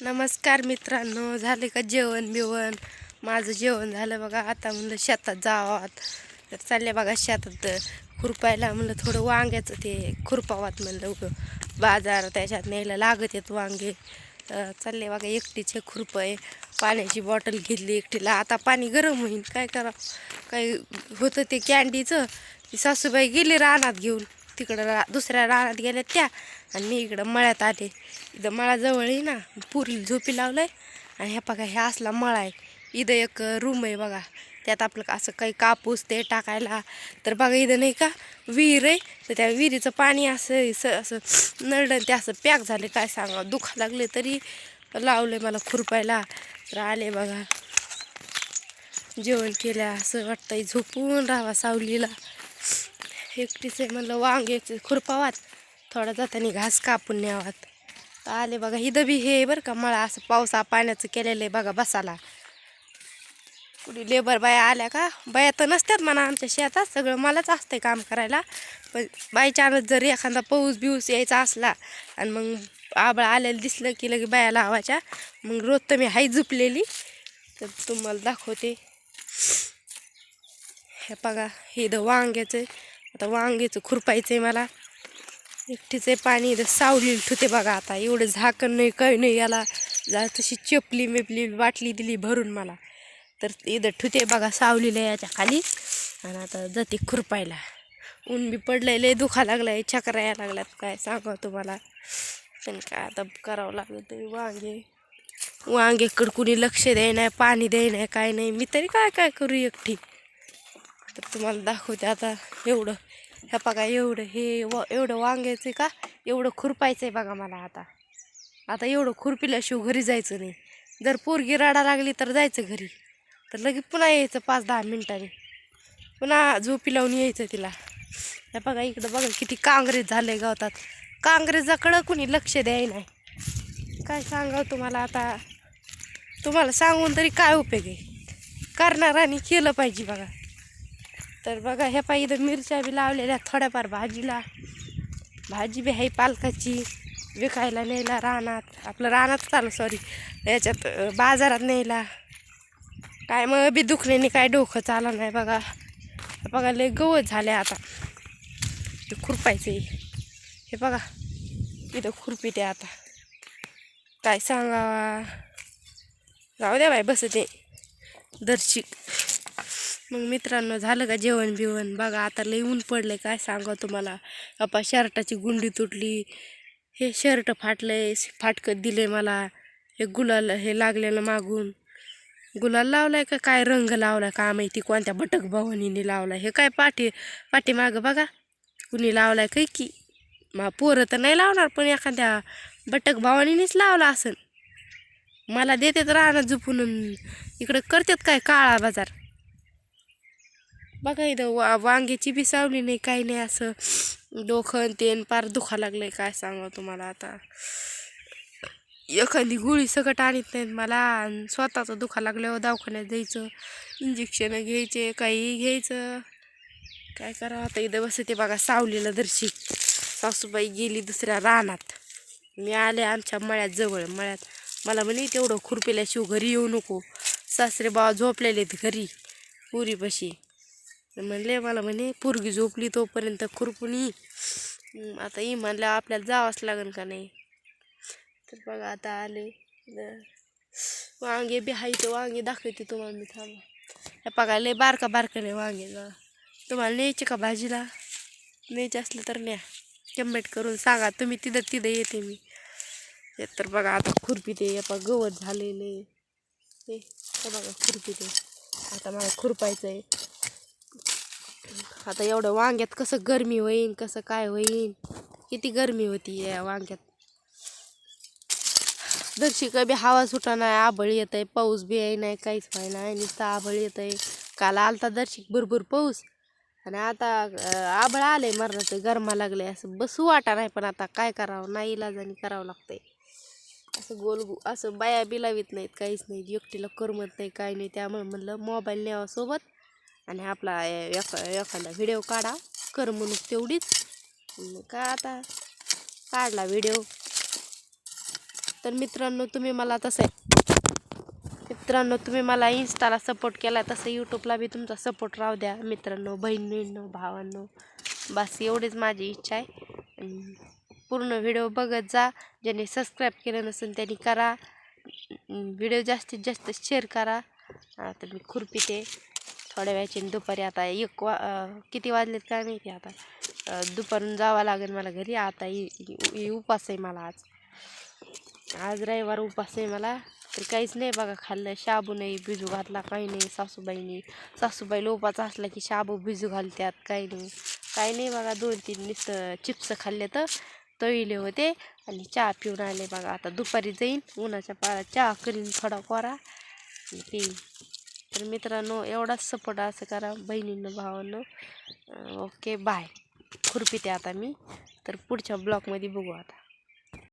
नमस्कार मित्रांनो झाले का जेवण बिवण? माझं जेवण झालं बघा आता म्हणलं शेतात जावात तर चालले बघा शेतात खुरपायला म्हणलं थोडं वांग्याचं ते खुरपावात म्हणलं उगं. बाजार त्याच्यात न्यायला लागत आहेत वांगे. तर चालले बघा एकटीचे खुरपय. पाण्याची बॉटल घेतली एकटीला. आता पाणी गरम होईल. काय करा काय होतं ते कॅन्डीचं ती सासूबाई गेली रानात घेऊन. तिकडं रा दुसऱ्या रानात गेल्या त्या आणि मी इकडं मळ्यात आले. इथं मळाजवळ आहे ना पुरी झोपी लावलंय आणि ह्या बघा ह्या असला मळा आहे. इथं एक रूम आहे बघा. त्यात आपलं असं काही कापूस ते टाकायला. तर बघा इथं नाही का विहीर आहे. तर त्या विहिरीचं पाणी असं स असं नरडं ते असं पॅक झाले. काय सांगा दुखा लागले तरी लावले मला खुरपायला. तर आले बघा. जेवण केलं असं वाटतंय झोपून राहावा सावलीला. एकटीच आहे म्हणलं वांग्याचे खुरपावात थोडा जाताना घास कापून न्यावात. तर आले बघा इथं बी हे बरं का मळा असं पावसा पाण्याचं केलेलं आहे बघा बसाला. कुठे लेबर बाया आल्या का? बाया तर नसतात म्हणा आमच्या शेतात सगळं मलाच असतंय काम करायला. पण बायचानच जर एखादा पाऊस बिऊस यायचा असला आणि मग आबळ आलेलं दिसलं की लगे बाया लावायच्या मग रोज तर मी हाय झुपलेली. तर तुम्हाला दाखवते. हे बघा हे वांग्याचं आहे. आता वांगेचं खुरपायचं आहे मला. एकटीचं आहे पाणी इथं सावली ठुते बघा आता. एवढं झाकण नाही काही नाही याला जा तशी चपली मेपली बाटली दिली भरून मला. तर इथं ठुते बघा सावलीला याच्या खाली. आणि आता जाते खुरपायला. ऊन बी पडलंय लय दुखा लागलाय चक्रा यायला लागल्यात काय सांगा तुम्हाला. पण काय आता करावं लागलं तरी वांगे. वांगेकडं कुणी लक्ष द्याय नाही पाणी द्याय नाही काय नाही. मी तरी काय काय करू एकटी? तर तुम्हाला दाखवते आता एवढं. ह्या बघा एवढं हे व एवढं वांग्याचं आहे का? एवढं खुरपायचं आहे बघा मला आता. आता एवढं खुरपिल्याशिवाय घरी जायचं नाही. जर पोरगी राडा लागली तर जायचं घरी. तर लगेच पुन्हा यायचं पाच दहा मिनिटांनी. पुन्हा झोपी लावून यायचं तिला. ह्या बघा इकडं बघा किती काँग्रेस झाले गावतात काँग्रेसकडं कुणी लक्ष द्याय नाही. काय सांगावं तुम्हाला आता? तुम्हाला सांगून तरी काय उपयोग आहे? करणाराने केलं पाहिजे बघा. तर बघा ह्या पायी इथं मिरच्या बी लावलेल्या थोड्याफार भाजीला. भाजी बी आहे पालकाची विकायला न्यायला रानात. आपलं रानात चालू सॉरी याच्यात बाजारात न्यायला. काय मग बी दुखण्याने काय डोकं चाललं नाही बघा. बघा लय गवत झाले आता. हे खुरपायचे हे बघा इथं खुरपीते आता. काय सांगावा? जाऊ द्या बाय बसते. दर्शिक मग मित्रांनो झालं का जेवण बिवण? बघा आता लई ऊन पडलंय काय सांगा तुम्हाला? बापा शर्टाची गुंडी तुटली. हे शर्ट फाटलंय फाटकत दिले मला. हे गुलाल हे लागलेलं मागून. गुलाल लावलाय का? काय रंग लावलाय? का माहिती कोणत्या बटक भवानीने लावलाय? हे काय पाठी पाठीमागं बघा. कुणी लावलाय काय की? मा पोरं तर नाही लावणार पण एखाद्या बटक भवानीनेच लावला असन. मला देतात राहणार झुपून. इकडं करतात काय? काळा बाजार. बघा इथं वा वांग्याची बी सावली नाही काही नाही असं. डोकं अन तेन पार दुखा लागलंय काय सांगा तुम्हाला आता. एखादी गोळी सकट आणत नाहीत मला. स्वतःचं दुखा लागल्यावर दवाखान्यात जायचं इंजेक्शन घ्यायचे काही घ्यायचं. काय करावं आता इथं बसते बघा सावलीला दर्शी सासूबाई गेली दुसऱ्या रानात. मी आले आमच्या मळ्यात जवळ मळ्यात. मला म्हणे तेवढं खुरपेल्याशिव घरी येऊ नको. सासरे बाबा झोपलेले आहेत घरी पुरीपाशी. म्हणले मला म्हणे पोरगी झोपली तोपर्यंत खुरपून आता ये म्हणलं आपल्याला जावंच लागेल का नाही? तर बघा आता आले. वांगे बी हायचे वांगे दाखवते तुम्हाला मी थांबा. हे बघा लय बारका बारका नाही वांगे जा तुम्हाला न्यायचे का भाजीला? न्यायचे असलं तर न्या. कमेंट करून सांगा तुम्ही तिथं तिथं येते मी. हे तर बघा आता खुरपी ते बघा गवत झालेले हे हे बघा खुरपी ते. आता मला खुरपायचं आहे. आता एवढं वांग्यात कसं गरमी होईन कसं काय होईन? किती गरमी होती या वांग्यात. दर्शिक बी हवा सुटा नाही आबळ येत आहे पाऊस बी आहे नाही काहीच व्हाय नाही नुसतं आबळ येत आहे काल आलता दर्शिक भरपूर पाऊस. आणि आता आभळ आबळ आलंय मरणाचं गरमा लागलंय. असं बसू वाटा नाही पण आता काय करावं? नाही इलाजाने करावं लागतंय. असं गोल गो असं बाया बिलावीत नाहीत काहीच नाही एकटीला करमत नाही काही नाही. त्यामुळे म्हणलं मोबाईल न्यावा सोबत आणि आपला एखा एखादा व्हिडिओ काढा. करमणूक तेवढीच. का आता? काढला व्हिडिओ तर मित्रांनो तुम्ही मला तसं मित्रांनो तुम्ही मला इन्स्टाला सपोर्ट केला तसं यूट्यूबला बी तुमचा सपोर्ट राहू द्या मित्रांनो बहिणींनो भावांनो. बस एवढीच माझी इच्छा आहे. पूर्ण व्हिडिओ बघत जा. ज्यांनी सबस्क्राईब केलं नसेल त्यांनी करा. व्हिडिओ जास्तीत जास्त शेअर करा. आता मी खुरपी ते थोड्या वेळाची दुपारी आता एक वा किती वाजलेत काय माहिती आता. दुपारून जावं लागेल मला घरी. आता उपास आहे मला आज. आज रविवार उपास आहे मला. तर काहीच नाही बघा खाल्लं. शाबू नाही भिजू घातला. काही नाही. सासूबाईनी सासूबाईला उपास असला की शाबू भिजू घालतात काही नाही. काही नाही बघा. दोन तीन नुसतं चिप्स खाल्ले तर तळले होते. आणि चहा पिऊन आले बघा. आता दुपारी जाईन. उन्हाच्या पारा चहा करीन थोडा कोरा. आणि तर मित्रांनो एवढाच सपोर्ट असं करा बहिणीनं भावानं. ओके बाय खुरपीते आता मी. तर पुढच्या ब्लॉकमध्ये बघू आता.